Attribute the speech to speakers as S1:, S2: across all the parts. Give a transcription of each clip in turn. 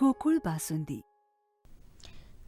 S1: गोकुळ बासुंदी.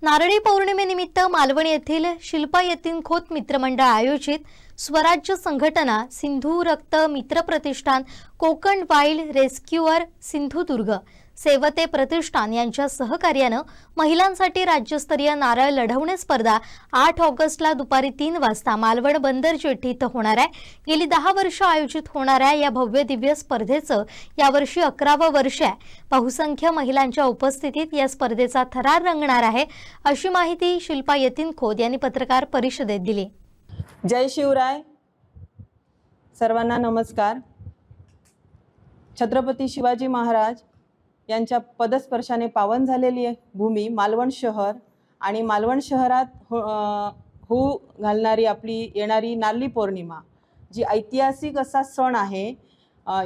S2: नारळी पौर्णिमेनिमित्त मालवण येथील शिल्पा यतीमखोत मित्रमंडळ आयोजित स्वराज्य संघटना सिंधू रक्त मित्र प्रतिष्ठान कोकण वाईल्ड रेस्क्युअर सिंधुदुर्ग सेवते प्रतिष्ठान यांच्या सहकार्यानं महिलांसाठी राज्यस्तरीय नारळ लढवणे स्पर्धा आठ ऑगस्टला दुपारी तीन वाजता मालवण बंदर जेटी इथं होणार आहे. गेली दहा वर्ष आयोजित होणाऱ्या या भव्य दिव्य स्पर्धेचं यावर्षी अकरावं वर्ष आहे. बहुसंख्य महिलांच्या उपस्थितीत या स्पर्धेचा थरार रंगणार आहे अशी माहिती शिल्पा यतीन खोत यांनी पत्रकार परिषदेत दिली.
S3: जय शिवराय. सर्वांना नमस्कार. छत्रपती शिवाजी महाराज यांच्या पदस्पर्शाने पावन झालेली आहे. भूमी मालवण शहर आणि मालवण शहरात हो होऊ घालणारी आपली येणारी नारली पौर्णिमा जी ऐतिहासिक असा सण आहे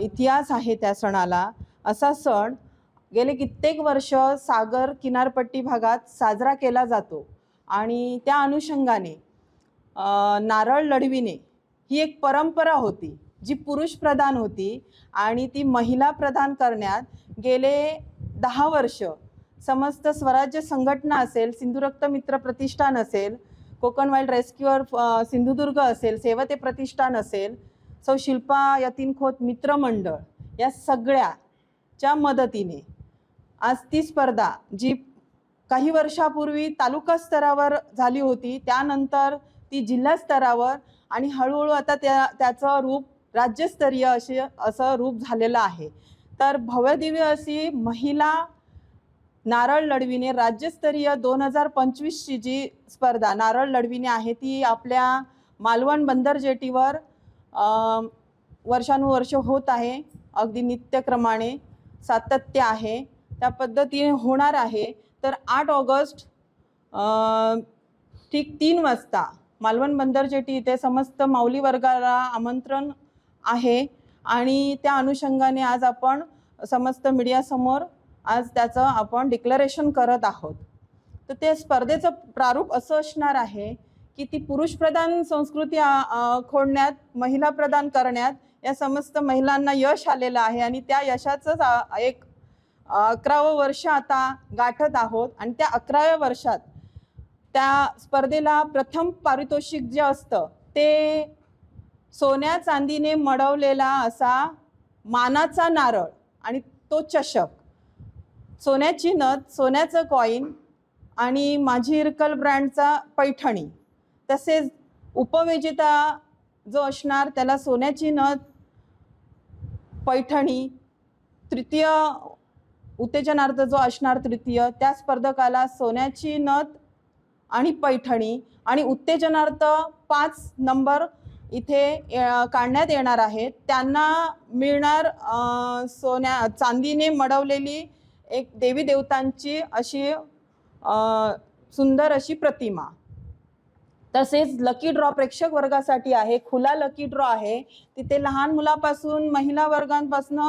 S3: इतिहास आहे त्या सणाला. असा सण गेले कित्येक वर्ष सागर किनारपट्टी भागात साजरा केला जातो आणि त्या अनुषंगाने नारळ लढविणे ही एक परंपरा होती जी पुरुष प्रधान होती आणि ती महिला प्रधान करण्यात गेले दहा वर्ष समस्त स्वराज्य संघटना असेल सिंधुरक्त मित्र प्रतिष्ठान असेल कोकण वाईल्ड रेस्क्युअर सिंधुदुर्ग असेल सेवते प्रतिष्ठान असेल सौ शिल्पा यतीन खोत मित्रमंडळ या सगळ्याच्या मदतीने आज ती स्पर्धा जी काही वर्षापूर्वी तालुका स्तरावर झाली होती त्यानंतर ती जिल्हा स्तरावर आणि हळूहळू आता त्या त्याचं रूप राज्यस्तरीय असे असं रूप झालेलं आहे. तर भव्यदिव्य अशी महिला नारळ लढविणे राज्यस्तरीय दोन हजार पंचवीसची जी स्पर्धा नारळ लढविणे आहे ती आपल्या मालवण बंदर जेटीवर वर्षानुवर्ष होत आहे. अगदी नित्यक्रमाने सातत्य आहे. त्या पद्धतीने होणार आहे. तर आठ ऑगस्ट ठीक तीन वाजता मालवण बंदर जेटी इथे समस्त माऊली वर्गाला आमंत्रण आहे. आणि त्या अनुषंगाने आज आपण समस्त मीडियासमोर आज त्याचं आपण डिक्लरेशन करत आहोत. तर ते स्पर्धेचं प्रारूप असं असणार आहे की ती पुरुषप्रधान संस्कृती खोडण्यात महिला प्रदान करण्यात या समस्त महिलांना यश आलेलं आहे आणि त्या यशाचंच एक अकरावं वर्ष आता गाठत आहोत आणि त्या अकराव्या वर्षात त्या स्पर्धेला प्रथम पारितोषिक जे असतं ते सोन्या चांदीने मडवलेला असा मानाचा नारळ आणि तो चषक. सोन्याची नथ सोन्याचं कॉईन आणि माझी इरकल ब्रँडचा पैठणी. तसेच उपविजेता जो असणार त्याला सोन्याची नथ पैठणी तृतीय उत्तेजनार्थ जो असणार तृतीय त्या स्पर्धकाला सोन्याची नथ आणि पैठणी आणि उत्तेजनार्थ पाच नंबर इथे काढण्यात येणार आहेत. त्यांना मिळणार सोन्या चांदीने मडवलेली एक देवी देवतांची अशी सुंदर अशी प्रतिमा. तसेच लकी ड्रॉ प्रेक्षक वर्गासाठी आहे. खुला लकी ड्रॉ आहे. तिथे लहान मुलापासून महिला वर्गांपासून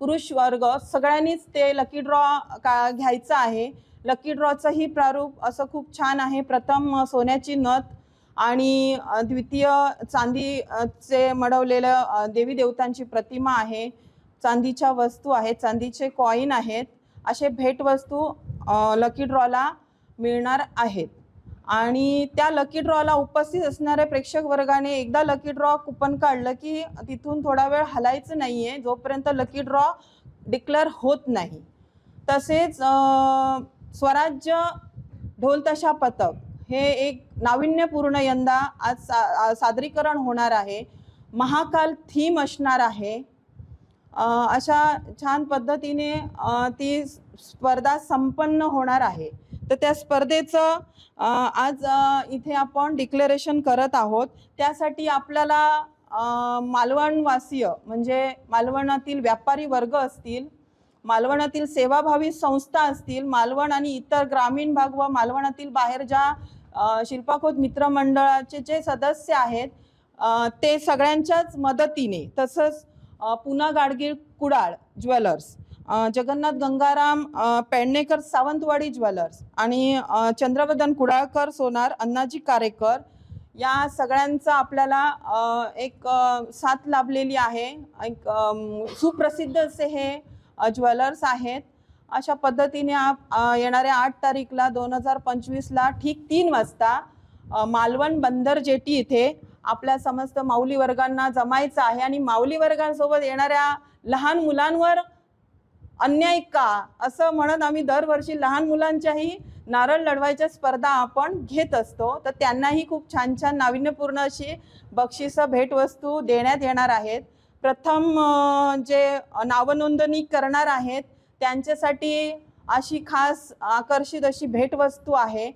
S3: पुरुष वर्ग सगळ्यांनीच ते लकी ड्रॉ का घ्यायचं आहे. लकी ड्रॉचंही प्रारूप असं खूप छान आहे. प्रथम सोन्याची नथ आणि द्वितीय चांदी चे मडवलेलं देवी देवतांची प्रतिमा आहे. चांदीच्या वस्तू आहेत चांदीचे कॉईन आहेत. असे भेटवस्तू लकी ड्रॉला मिळणार आहेत. आणि त्या लकी ड्रॉला उपस्थित असणाऱ्या प्रेक्षक वर्गाने एकदा लकी ड्रॉ कुपन काढलं की तिथून थोडा वेळ हलायचं नाही आहे जोपर्यंत लकी ड्रॉ डिक्लेअर होत नाही. तसेच स्वराज्य ढोलतशा पथक हे एक नाविन्यपूर्ण यंदा आज सा सादरीकरण होणार आहे. महाकाल थीम असणार आहे. अशा छान पद्धतीने ती स्पर्धा संपन्न होणार आहे. तर त्या स्पर्धेचं आज इथे आपण डिक्लेरेशन करत आहोत. त्यासाठी आपल्याला मालवणवासीय म्हणजे मालवणातील व्यापारी वर्ग असतील मालवणातील सेवाभावी संस्था असतील मालवण आणि इतर ग्रामीण भाग व मालवणातील बाहेर ज्या अ, शिल्पाखोत मित्रमंडळाचे जे सदस्य आहेत ते सगळ्यांच्याच मदतीने तसंच पुना गाडगीळ कुडाळ ज्वेलर्स जगन्नाथ गंगाराम पेडणेकर सावंतवाडी ज्वेलर्स आणि चंद्रवर्धन चंद्रवदन कुडाळकर सोनार अण्णाजी कारेकर या सगळ्यांचा आपल्याला एक साथ लाभलेली आहे. एक सुप्रसिद्ध असे हे ज्वेलर्स आहेत. अशा पद्धतीने आप येणाऱ्या आठ तारीखला दोन हजार पंचवीसला ठीक तीन वाजता मालवण बंदर जेटी इथे आपल्या समस्त माऊली वर्गांना जमायचं आहे आणि माऊली वर्गांसोबत येणाऱ्या लहान मुलांवर अन्याय का? असं म्हणत आम्ही दरवर्षी लहान मुलांच्याही नारळ लढवायच्या स्पर्धा आपण घेत असतो. तर त्यांनाही खूप छान छान नाविन्यपूर्ण अशी बक्षिसं भेटवस्तू देण्यात येणार आहेत. प्रथम जे नावनोंदणी करणार आहेत त्यांच्यासाठी अशी खास आकर्षित अशी भेटवस्तू आहे.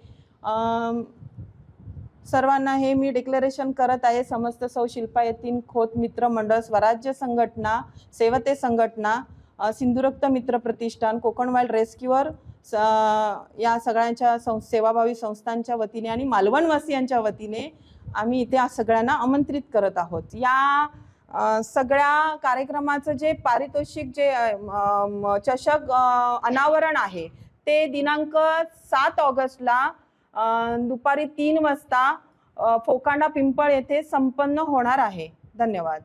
S3: सर्वांना हे मी डिक्लेरेशन करत आहे. समस्त सौ शिल्पा येथील खोत मित्र मंडळ स्वराज्य संघटना सेवते संघटना सिंधुरक्त मित्र प्रतिष्ठान कोकण वाईल्ड रेस्क्युअर स- या सगळ्यांच्या सं सेवाभावी संस्थांच्या वतीने आणि मालवणवासियांच्या वतीने आम्ही इथे सगळ्यांना आमंत्रित करत आहोत. या सगळ्या कार्यक्रमाचं जे पारितोषिक जे चषक अनावरण आहे ते दिनांक सात ऑगस्टला दुपारी तीन वाजता फोकांडा पिंपळ येथे संपन्न होणार आहे. धन्यवाद.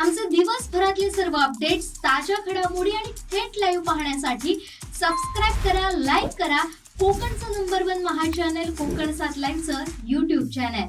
S4: आमचे दिवसभरातले सर्व अपडेट्स ताज्या घडामोडी आणि थेट लाईव्ह पाहण्यासाठी सबस्क्राईब करा लाईक करा. कोकणचं नंबर वन महा चॅनल कोकण सात लाईव्हचं युट्यूब चॅनल